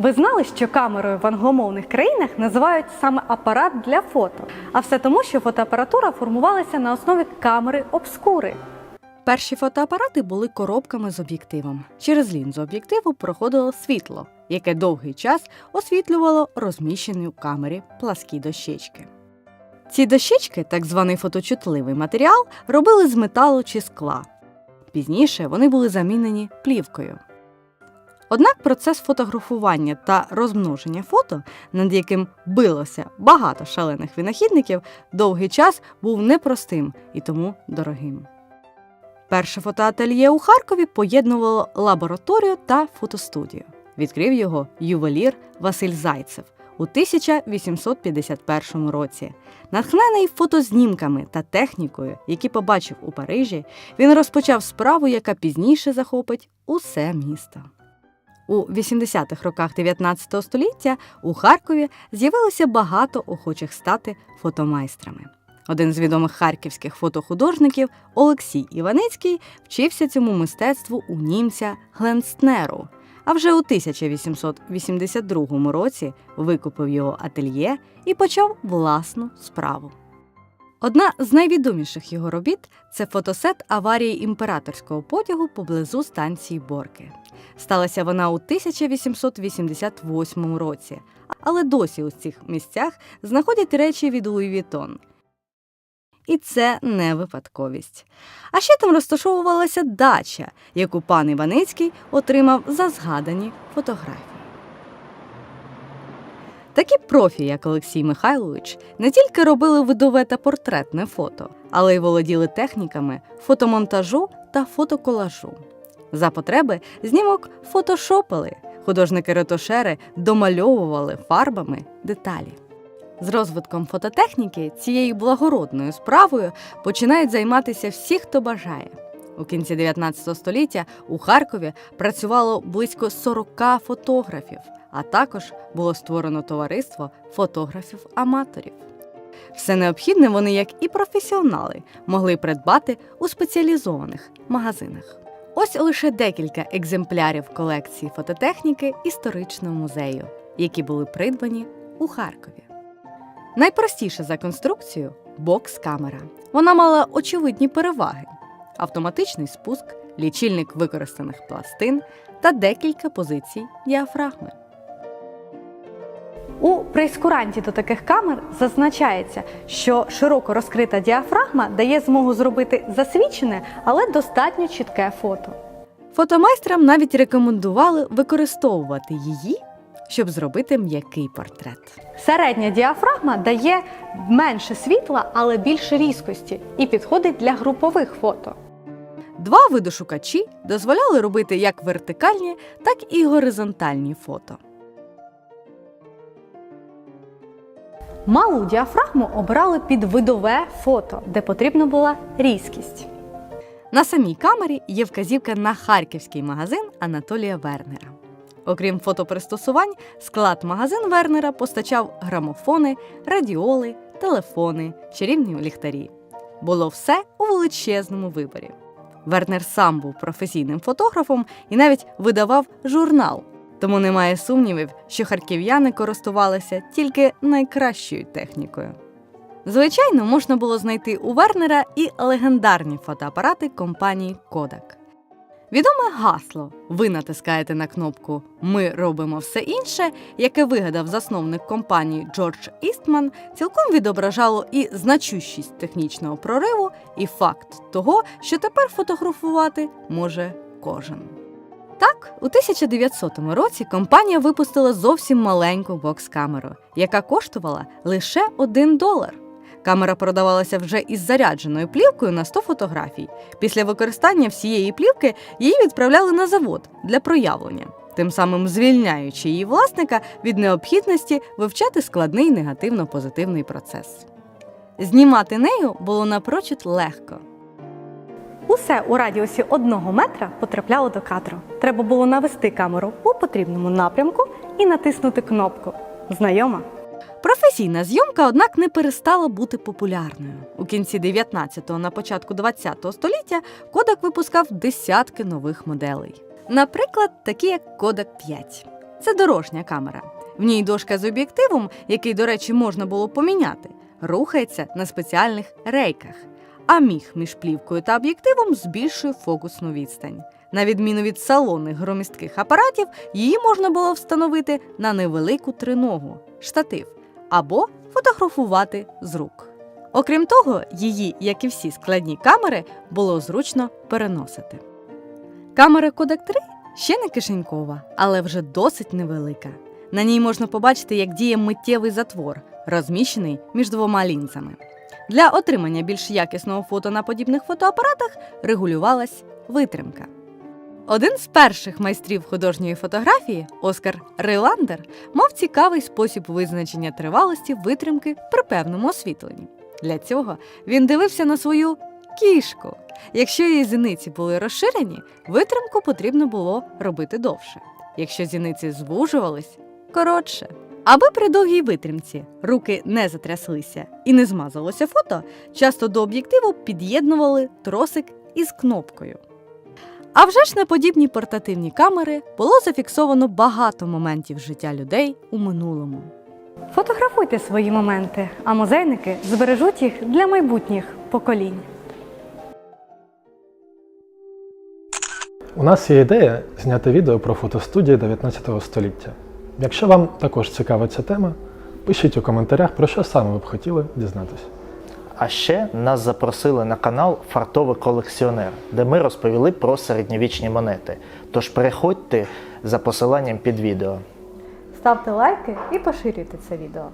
Ви знали, що камерою в англомовних країнах називають саме апарат для фото, а все тому, що фотоапаратура формувалася на основі камери обскури. Перші фотоапарати були коробками з об'єктивом. Через лінзу об'єктиву проходило світло, яке довгий час освітлювало розміщені у камері пласкі дощечки. Ці дощечки, так званий фоточутливий матеріал, робили з металу чи скла. Пізніше вони були замінені плівкою. Однак процес фотографування та розмноження фото, над яким билося багато шалених винахідників, довгий час був непростим і тому дорогим. Перше фотоательє у Харкові поєднувало лабораторію та фотостудію. Відкрив його ювелір Василь Зайцев у 1851 році. Натхнений фотознімками та технікою, які побачив у Парижі, він розпочав справу, яка пізніше захопить усе місто. У 80-х роках 19 століття у Харкові з'явилося багато охочих стати фотомайстрами. Один з відомих харківських фотохудожників Олексій Іваницький вчився цьому мистецтву у німця Гленстнеру, а вже у 1882 році викупив його ательє і почав власну справу. Одна з найвідоміших його робіт це фотосет аварії імператорського потягу поблизу станції Борки. Сталася вона у 1888 році, але досі у цих місцях знаходять речі від Луї Вітон. І це не випадковість. А ще там розташовувалася дача, яку пан Іваницький отримав за згадані фотографії. Такі профі, як Олексій Михайлович, не тільки робили видове та портретне фото, але й володіли техніками фотомонтажу та фотоколажу. За потреби знімок фотошопили, художники-ретушери домальовували фарбами деталі. З розвитком фототехніки цією благородною справою починають займатися всі, хто бажає. У кінці 19 століття у Харкові працювало близько 40 фотографів, а також було створено товариство фотографів-аматорів. Все необхідне вони, як і професіонали, могли придбати у спеціалізованих магазинах. Ось лише декілька екземплярів колекції фототехніки історичного музею, які були придбані у Харкові. Найпростіша за конструкцію бокс-камера. Вона мала очевидні переваги: автоматичний спуск, лічильник використаних пластин та декілька позицій діафрагми. У прейскуранті до таких камер зазначається, що широко розкрита діафрагма дає змогу зробити засвічене, але достатньо чітке фото. Фотомайстрам навіть рекомендували використовувати її, щоб зробити м'який портрет. Середня діафрагма дає менше світла, але більше різкості і підходить для групових фото. Два видошукачі дозволяли робити як вертикальні, так і горизонтальні фото. Малу діафрагму обирали під видове фото, де потрібна була різкість. На самій камері є вказівка на харківський магазин Анатолія Вернера. Окрім фотопристосувань, склад магазин Вернера постачав грамофони, радіоли, телефони, чарівні ліхтарі. Було все у величезному виборі. Вернер сам був професійним фотографом і навіть видавав журнал. Тому немає сумнівів, що харків'яни користувалися тільки найкращою технікою. Звичайно, можна було знайти у Вернера і легендарні фотоапарати компанії Kodak. Відоме гасло ви натискаєте на кнопку Ми робимо все інше, яке вигадав засновник компанії Джордж Істман, цілком відображало і значущість технічного прориву, і факт того, що тепер фотографувати може кожен. Так, у 1900 році компанія випустила зовсім маленьку бокс-камеру, яка коштувала лише 1 долар. Камера продавалася вже із зарядженою плівкою на 100 фотографій. Після використання всієї плівки її відправляли на завод для проявлення, тим самим звільняючи її власника від необхідності вивчати складний негативно-позитивний процес. Знімати нею було напрочуд легко. Усе у радіусі одного метра потрапляло до кадру. Треба було навести камеру у потрібному напрямку і натиснути кнопку. Знайома? Професійна зйомка, однак, не перестала бути популярною. У кінці 19-го, на початку 20-го століття Kodak випускав десятки нових моделей. Наприклад, такі як Kodak 5. це дорожня камера. В ній дошка з об'єктивом, який, до речі, можна було поміняти, рухається на спеціальних рейках, а міг між плівкою та об'єктивом збільшує фокусну відстань. На відміну від салонних громістких апаратів, її можна було встановити на невелику триногу штатив або фотографувати з рук. Окрім того, її, як і всі складні камери, було зручно переносити. Камера Kodak 3 ще не кишенькова, але вже досить невелика. На ній можна побачити, як діє миттєвий затвор, розміщений між двома лінзами. Для отримання більш якісного фото на подібних фотоапаратах регулювалась витримка. Один з перших майстрів художньої фотографії, Оскар Рейландер, мав цікавий спосіб визначення тривалості витримки при певному освітленні. Для цього він дивився на свою кішку. Якщо її зіниці були розширені, витримку потрібно було робити довше. Якщо зіниці звужувались коротше. Аби при довгій витримці руки не затряслися і не змазалося фото, часто до об'єктиву під'єднували тросик із кнопкою. А вже ж на подібні портативні камери було зафіксовано багато моментів життя людей у минулому. Фотографуйте свої моменти, а музейники збережуть їх для майбутніх поколінь. У нас є ідея зняти відео про фотостудії 19 століття. Якщо вам також цікава ця тема, пишіть у коментарях, про що саме ви б хотіли дізнатися. А ще нас запросили на канал Фартовий колекціонер, де ми розповіли про середньовічні монети. Тож переходьте за посиланням під відео. Ставте лайки і поширюйте це відео.